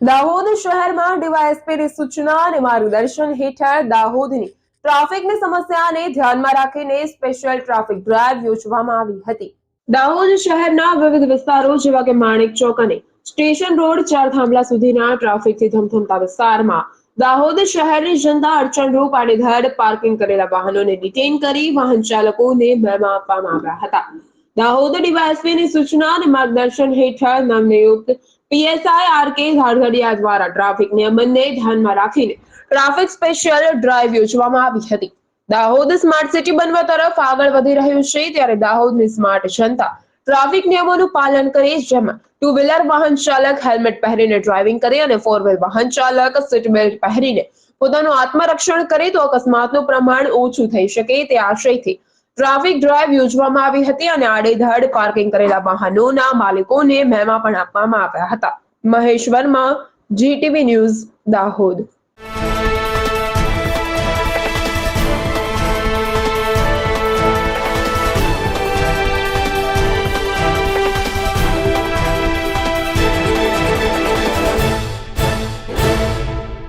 દાહોદ શહેરમાં ડીવાયએસપીની સૂચના અને માર્ગદર્શન હેઠળ દાહોદની ટ્રાફિકની સમસ્યાને ધ્યાનમાં રાખીને સ્પેશિયલ ટ્રાફિક ડ્રાઈવ યોજવામાં આવી હતી. દાહોદ શહેરના વિવિધ વિસ્તારો જેવા કે માણેક ચોક અને સ્ટેશન રોડ ચાર થાંભલા સુધીના ટ્રાફિકથી ધમધમતા વિસ્તારમાં દાહોદ શહેરની જનતા અડચણરૂપ આડેધડ પાર્કિંગ કરેલા વાહનોને ડિટેન કરી વાહન ચાલકોને મેમા આપવામાં આવ્યા હતા. દાહોદ ડીવાયએસપીની સૂચના અને માર્ગદર્શન હેઠળ નવનિયુક્ત પીએસઆઈ આર કે ઝાડઝડિયા દ્વારા ટ્રાફિક નિયમનને ધ્યાનમાં રાખીને ટ્રાફિક સ્પેશિયલ ડ્રાઈવ યોજવામાં આવી હતી. દાહોદ સ્માર્ટ સિટી બનવા તરફ આગળ વધી રહ્યું છે, ત્યારે દાહોદની સ્માર્ટ જનતા ટ્રાફિક નિયમોનું પાલન કરે જેમાં ટુ વ્હીલર વાહન ચાલક હેલ્મેટ પહેરીને ડ્રાઇવિંગ કરે અને ફોર વ્હીલ વાહન ચાલક સીટ બેલ્ટ પહેરીને પોતાનું આત્મરક્ષણ કરે તો અકસ્માતનું પ્રમાણ ઓછું થઈ શકે તે આશયથી ટ્રાફિક ડ્રાઈવ યોજવામાં આવી હતી અને આડેધડ પાર્કિંગ કરેલા વાહનોના માલિકોને મેમા પણ આપવામાં આવ્યા હતા. Mahesh Verma, GTV news Dahod.